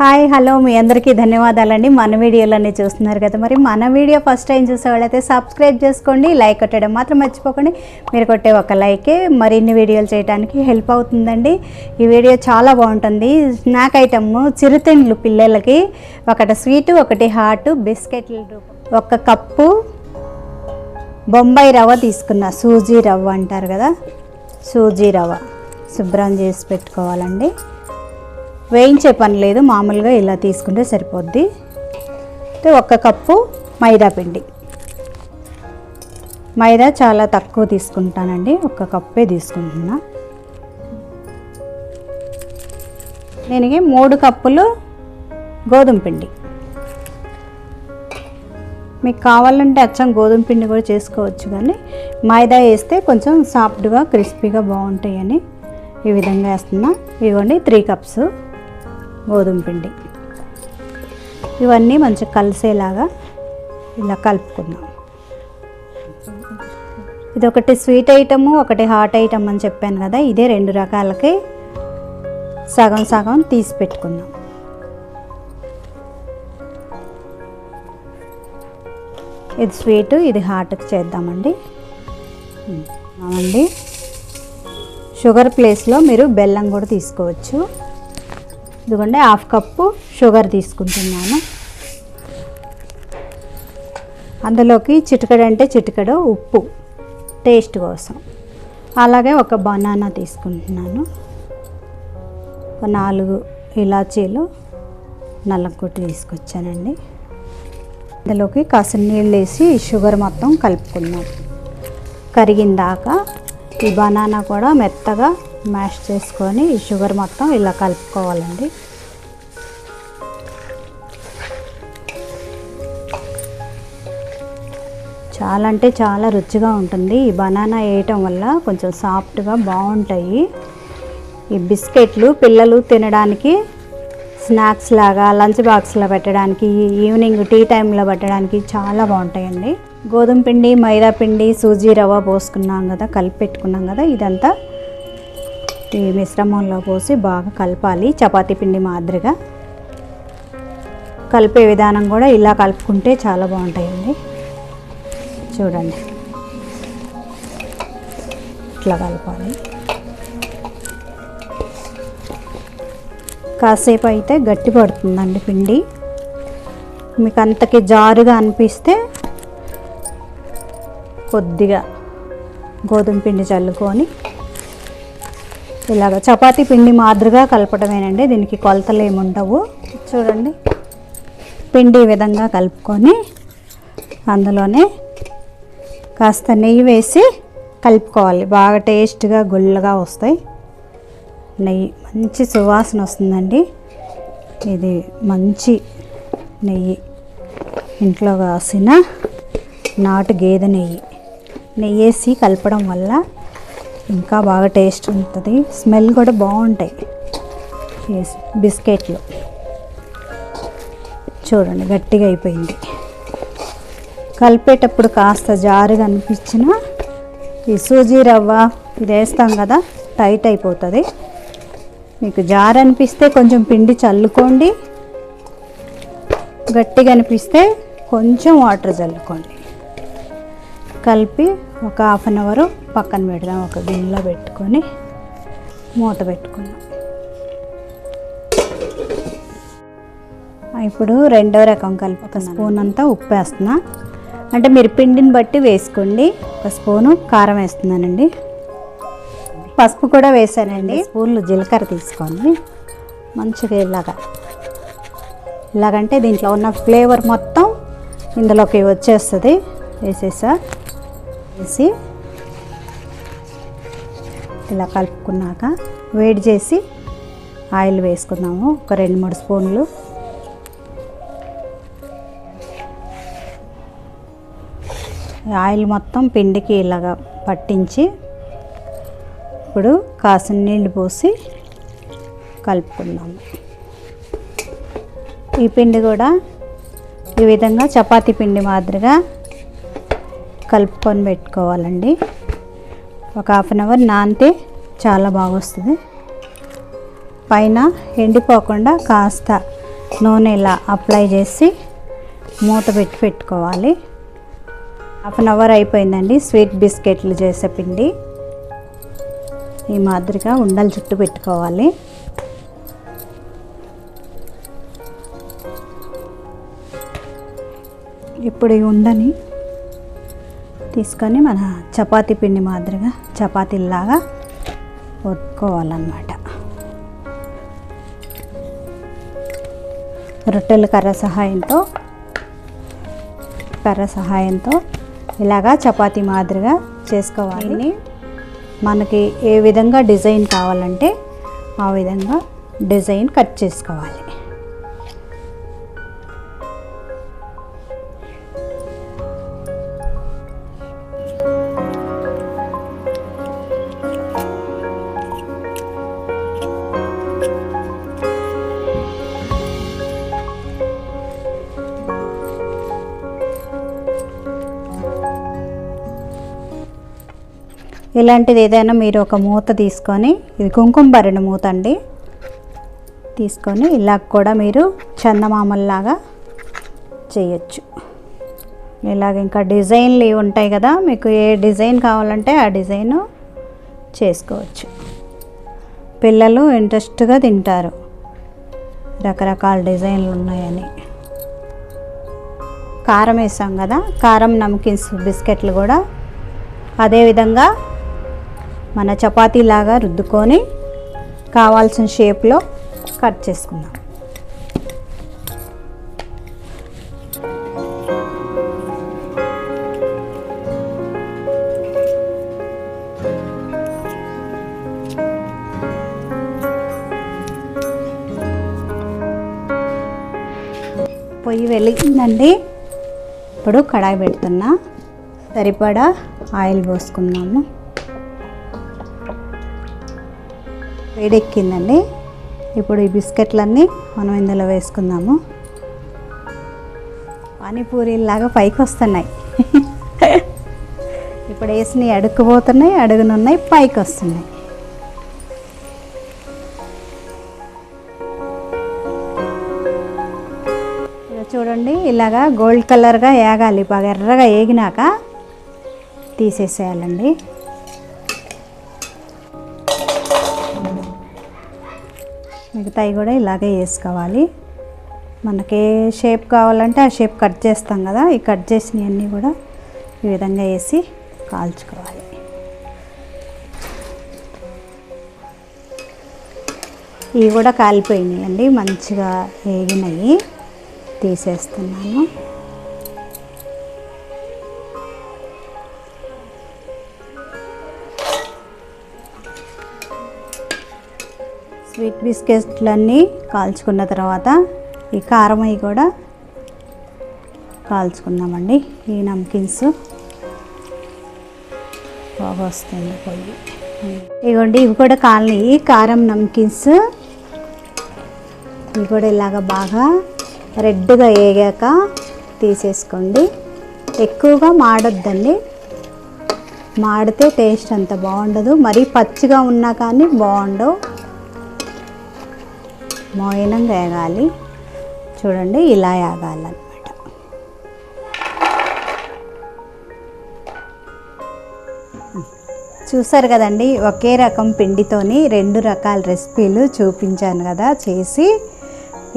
Hi hello మీ అందరికీ ధన్యవాదాలండి. మన వీడియోలన్నీ చూస్తున్నారు కదా మరి. మన వీడియో ఫస్ట్ టైం చూసే వాళ్ళైతే సబ్స్క్రైబ్ చేసుకోండి లైక్ కొట్టడం మాత్రం మర్చిపోకండి. మీరు కొట్టే ఒక లైకే మరిన్ని వీడియోలు చేయడానికి హెల్ప్ అవుతుందండి. ఈ వీడియో చాలా బాగుంటుంది. స్నాక్ ఐటమ్ చిరుతిండ్లు పిల్లలకి ఒకటి స్వీటు ఒకటి హాట్ బిస్కెట్లు ఒక కప్పు బొంబాయి రవ్వ తీసుకున్న సూజీ రవ్వ అంటారు కదా. సూజీ రవ్వ శుభ్రం చేసి పెట్టుకోవాలండి. వేయించే పని లేదు మామూలుగా ఇలా తీసుకుంటే సరిపోద్ది. అయితే ఒక కప్పు మైదా పిండి. మైదా చాలా తక్కువ తీసుకుంటానండి ఒక కప్పే తీసుకుంటున్నా. దీనికి మూడు కప్పులు గోధుమ పిండి. మీకు కావాలంటే అచ్చం గోధుమ పిండి కూడా చేసుకోవచ్చు కానీ మైదా వేస్తే కొంచెం సాఫ్ట్గా క్రిస్పీగా బాగుంటాయని ఈ విధంగా వేస్తున్నా. ఇవ్వండి త్రీ కప్స్. గోధుమ పిండి. ఇవన్నీ మంచిగా కలిసేలాగా ఇలా కలుపుకుందాం. ఇది ఒకటి స్వీట్ ఐటము ఒకటి హాట్ ఐటమ్ అని చెప్పాను కదా ఇదే రెండు రకాలకి సగం సగం తీసి పెట్టుకుందాం. ఇది స్వీట్ ఇది హాట్కి చేద్దామండి. ఉమ్, అవునండి. షుగర్ ప్లేస్లో మీరు బెల్లం కూడా తీసుకోవచ్చు. ఇదిగోండి హాఫ్ కప్పు షుగర్ తీసుకుంటున్నాను. అందులోకి చిటికెడు అంటే చిటికెడు ఉప్పు టేస్ట్ కోసం. అలాగే ఒక బనానా తీసుకుంటున్నాను. నాలుగు ఇలాచీలు నల్లకొట్టి తీసుకొచ్చానండి. అందులోకి కాసిన నీళ్ళు వేసి షుగర్ మొత్తం కలుపుకున్నాను. కరిగిందాక ఈ బనానా కూడా మెత్తగా మ్యాష్ చేసుకొని షుగర్ మొత్తం ఇలా కలుపుకోవాలండి. చాలా అంటే చాలా రుచిగా ఉంటుంది. ఈ బనానా వేయటం వల్ల కొంచెం సాఫ్ట్గా బాగుంటాయి. ఈ బిస్కెట్లు పిల్లలు తినడానికి స్నాక్స్ లాగా లంచ్ బాక్స్లో పెట్టడానికి ఈవినింగ్ టీ టైంలో పెట్టడానికి చాలా బాగుంటాయండి. గోధుమ పిండి మైదా పిండి సూజీ రవ్వ పోసుకున్నాం కదా కలిపి పెట్టుకున్నాం కదా ఇదంతా ఈ మిశ్రమంలో పోసి బాగా కలపాలి. చపాతీ పిండి మాదిరిగా. కలిపే విధానం కూడా ఇలా కలుపుకుంటే చాలా బాగుంటాయండి. చూడండి. ఇట్లా కలపాలి. కాసేపు అయితే గట్టి పడుతుందండి పిండి. మీకు అంతకి జారుగా అనిపిస్తే కొద్దిగా గోధుమ పిండి చల్లుకొని ఇలాగ చపాతీ పిండి మాదిరిగా కలపడమేనండి దీనికి కొలతలు ఏమి ఉండవు చూడండి. పిండి ఈ విధంగా కలుపుకొని అందులోనే కాస్త నెయ్యి వేసి కలుపుకోవాలి. బాగా టేస్ట్గా గుల్లగా వస్తాయి. నెయ్యి మంచి సువాసన వస్తుందండి. ఇది మంచి నెయ్యి. ఇంట్లో కాసిన నాటు గేదె నెయ్యి. నెయ్యి వేసి కలపడం వల్ల ఇంకా బాగా టేస్ట్ ఉంటుంది. స్మెల్ కూడా బాగుంటాయి. బిస్కెట్లు చూడండి గట్టిగా అయిపోయింది. కలిపేటప్పుడు కాస్త జారుగా అనిపించిన ఈ సూజీ రవ్వ ఇది వేస్తాం కదా టైట్ అయిపోతుంది. మీకు జారు అనిపిస్తే కొంచెం పిండి చల్లుకోండి. గట్టిగా అనిపిస్తే కొంచెం వాటర్ చల్లుకోండి. కలిపి ఒక హాఫ్ అన్ అవర్ పక్కన పెడదాం. ఒక గిన్నెలో పెట్టుకొని మూత పెట్టుకుందాం. ఇప్పుడు రెండో రకం కలిపి ఒక స్పూన్ అంతా ఉప్పు వేస్తున్నా అంటే మీరు పిండిని బట్టి వేసుకోండి. ఒక స్పూను కారం వేస్తున్నానండి. పసుపు కూడా వేసానండి. స్పూన్లు జీలకర్ర తీసుకొని మంచిగా ఇలాగా. ఇలాగంటే దీంట్లో ఉన్న ఫ్లేవర్ మొత్తం ఇందులోకి వచ్చేస్తుంది. వేసేసా. వేసి ఇలా కలుపుకున్నాక వేడి చేసి ఆయిల్ వేసుకుందాము. ఒక రెండు మూడు స్పూన్లు. ఆయిల్ మొత్తం పిండికి ఇలాగా పట్టించి ఇప్పుడు కాసిన నీళ్ళు పోసి కలుపుకుందాము. ఈ పిండి కూడా ఈ విధంగా చపాతీ పిండి మాదిరిగా కలుపుకొని పెట్టుకోవాలండి. ఒక హాఫ్ అన్ అవర్ నానితే చాలా బాగా వస్తుంది పైన ఎండిపోకుండా కాస్త నూనె ఇలా అప్లై చేసి మూత పెట్టి పెట్టుకోవాలి. హాఫ్ అన్ అవర్ అయిపోయిందండి స్వీట్ బిస్కెట్లు చేసే పిండి. ఈ మాదిరిగా ఉండలు చుట్టూ పెట్టుకోవాలి. ఇప్పుడు ఈ ఉండని తీసుకొని మన చపాతీ పిండి మాదిరిగా చపాతీలాగా ఒత్తుకోవాలన్నమాట. రొట్టెల కర్ర సహాయంతో కర్ర సహాయంతో ఇలాగా చపాతీ మాదిరిగా చేసుకోవాలి. మనకి ఏ విధంగా డిజైన్ కావాలంటే ఆ విధంగా డిజైన్ కట్ చేసుకోవాలి. ఇలాంటిది ఏదైనా మీరు ఒక మూత తీసుకొని ఇది కుంకుమ భరిణ మూత అండి. తీసుకొని ఇలా కూడా మీరు చందమామల్లాగా చేయొచ్చు. ఇలాగ ఇంకా డిజైన్లు ఇవి ఉంటాయి కదా మీకు ఏ డిజైన్ కావాలంటే ఆ డిజైన్ చేసుకోవచ్చు. పిల్లలు ఇంట్రెస్ట్గా తింటారు. రకరకాల డిజైన్లు ఉన్నాయని. కారం వేసాం కదా కారం నమ్కిన్స్ బిస్కెట్లు కూడా. అదేవిధంగా మన చపాతీలాగా రుద్దుకొని కావాల్సిన షేప్లో కట్ చేసుకుందాం. పొయ్యి వెలిగిందండి. ఇప్పుడు కడాయి పెడుతున్నా. సరిపడా ఆయిల్ పోసుకున్నాము వేడెక్కిందండి. ఇప్పుడు ఈ బిస్కెట్లన్నీ మనం ఇందులో వేసుకుందాము. పానీపూరీలాగా పైకి వస్తున్నాయి ఇప్పుడు వేసినవి అడుక్కుపోతున్నాయి అడుగునున్నాయి పైకి వస్తున్నాయి చూడండి ఇలాగా గోల్డ్ కలర్గా ఏగాలి. బాగా ఎర్రగా ఏగినాక తీసేసేయాలండి. మిగతాయి కూడా ఇలాగే వేసుకోవాలి. మనకి ఏ షేప్ కావాలంటే ఆ షేప్ కట్ చేస్తాం కదా ఈ కట్ చేసినవన్నీ కూడా ఈ విధంగా వేసి కాల్చుకోవాలి. ఇవి కూడా కాలిపోయినాయి అండి మంచిగా వేగినాయి. తీసేస్తున్నాను. స్వీట్ బిస్కెట్లన్నీ కాల్చుకున్న తర్వాత ఈ కారం అవి కూడా కాల్చుకుందామండి. ఈ నమ్కిన్స్. బాగా వస్తుంది పొయ్యి. ఇవ్వండి ఇవి కూడా కాలనీ కారం నమ్కిన్స్. ఇవి కూడా ఇలాగ బాగా రెడ్గా వేగాక తీసేసుకోండి. ఎక్కువగా మాడొద్దండి. మాడితే టేస్ట్ అంత బాగుండదు. మరీ పచ్చిగా ఉన్నా కానీ బాగుండవు. మోయనంగా వేగాలి. చూడండి ఇలా వేగాలన్నమాట చూసారు కదండి ఒకే రకం పిండితోని రెండు రకాల రెసిపీలు చూపించాను కదా చేసి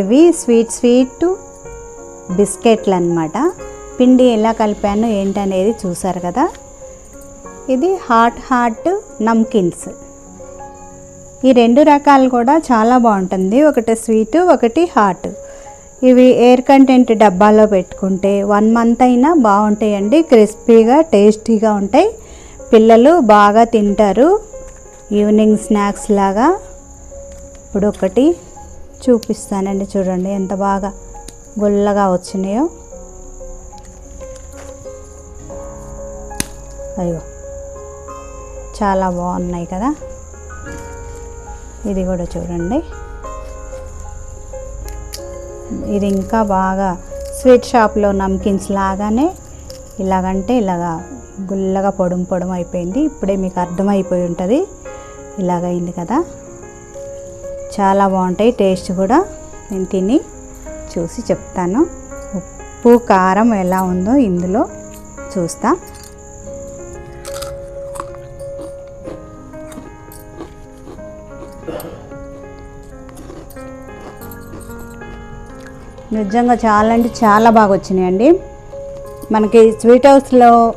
ఇవి స్వీట్ స్వీట్ బిస్కెట్లు అనమాట పిండి ఎలా కలిపాను ఏంటనేది చూసారు కదా. ఇది హాట్ హాట్ నమ్కిన్స్. ఈ రెండు రకాలు కూడా చాలా బాగుంటుంది. ఒకటి స్వీట్ ఒకటి హాట్ ఇవి ఎయిర్ కంటెంట్ డబ్బాలో పెట్టుకుంటే వన్ మంత్ అయినా బాగుంటాయండి. క్రిస్పీగా టేస్టీగా ఉంటాయి. పిల్లలు బాగా తింటారు. ఈవినింగ్ స్నాక్స్ లాగా. ఇప్పుడు ఒకటి చూపిస్తానండి చూడండి ఎంత బాగా గుల్లగా వచ్చినాయో. అయ్యో చాలా బాగున్నాయి కదా. ఇది కూడా చూడండి. ఇది ఇంకా బాగా స్వీట్ షాప్లో నమ్కిన్స్ లాగానే ఇలాగంటే ఇలాగా గుల్లగా పొడుం పొడుం అయిపోయింది. ఇప్పుడే మీకు అర్థమైపోయి ఉంటుంది. ఇలాగైంది కదా. చాలా బాగుంటాయి. టేస్ట్ కూడా నేను తిని చూసి చెప్తాను. ఉప్పు కారం ఎలా ఉందో ఇందులో చూస్తా. నిజంగా చాలా అంటే చాలా బాగా వచ్చినాయండి. మనకి స్వీట్ హౌస్లో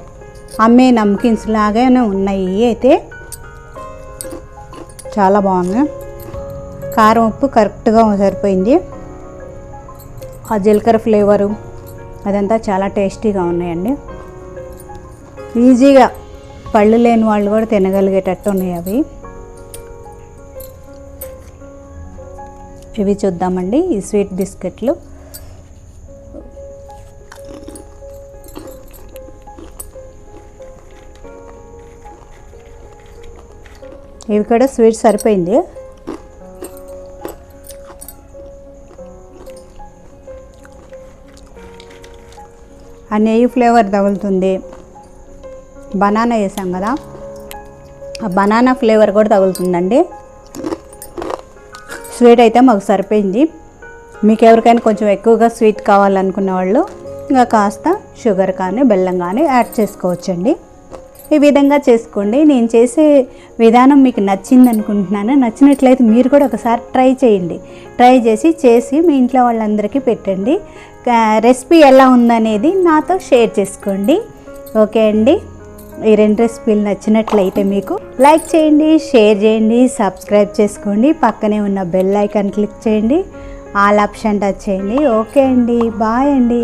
అమ్మే నమ్కిన్స్ లాగానే ఉన్నాయి అయితే. చాలా బాగున్నాయి. కారం ఉప్పు కరెక్ట్గా సరిపోయింది. ఆ జీలకర్ర ఫ్లేవరు అదంతా చాలా టేస్టీగా ఉన్నాయండి. ఈజీగా పళ్ళు లేని వాళ్ళు కూడా తినగలిగేటట్టు ఉన్నాయి అవి. ఇవి చూద్దామండి ఈ స్వీట్ బిస్కెట్లు. ఇవి కూడా స్వీట్ సరిపోయింది. ఆ నెయ్యి ఫ్లేవర్ తగులుతుంది. బనానా వేసాం కదా. ఆ బనానా ఫ్లేవర్ కూడా తగులుతుందండి. స్వీట్ అయితే మాకు సరిపోయింది. మీకు ఎవరికైనా కొంచెం ఎక్కువగా స్వీట్ కావాలనుకున్న వాళ్ళు ఇంకా కాస్త షుగర్ కానీ బెల్లం కానీ యాడ్ చేసుకోవచ్చండి. ఈ విధంగా చేసుకోండి. నేను చేసే విధానం మీకు నచ్చింది అనుకుంటున్నాను నచ్చినట్లయితే మీరు కూడా ఒకసారి ట్రై చేయండి. ట్రై చేసి చేసి మీ ఇంట్లో వాళ్ళందరికీ పెట్టండి. రెసిపీ ఎలా ఉందనేది నాతో షేర్ చేసుకోండి. ఓకే అండి. ఈ రెండు రెసిపీలు నచ్చినట్లయితే మీకు లైక్ చేయండి షేర్ చేయండి సబ్స్క్రైబ్ చేసుకోండి. పక్కనే ఉన్న బెల్ ఐకాన్ క్లిక్ చేయండి. ఆల్ ఆప్షన్ టచ్ చేయండి. ఓకే అండి. బాయ్ అండి.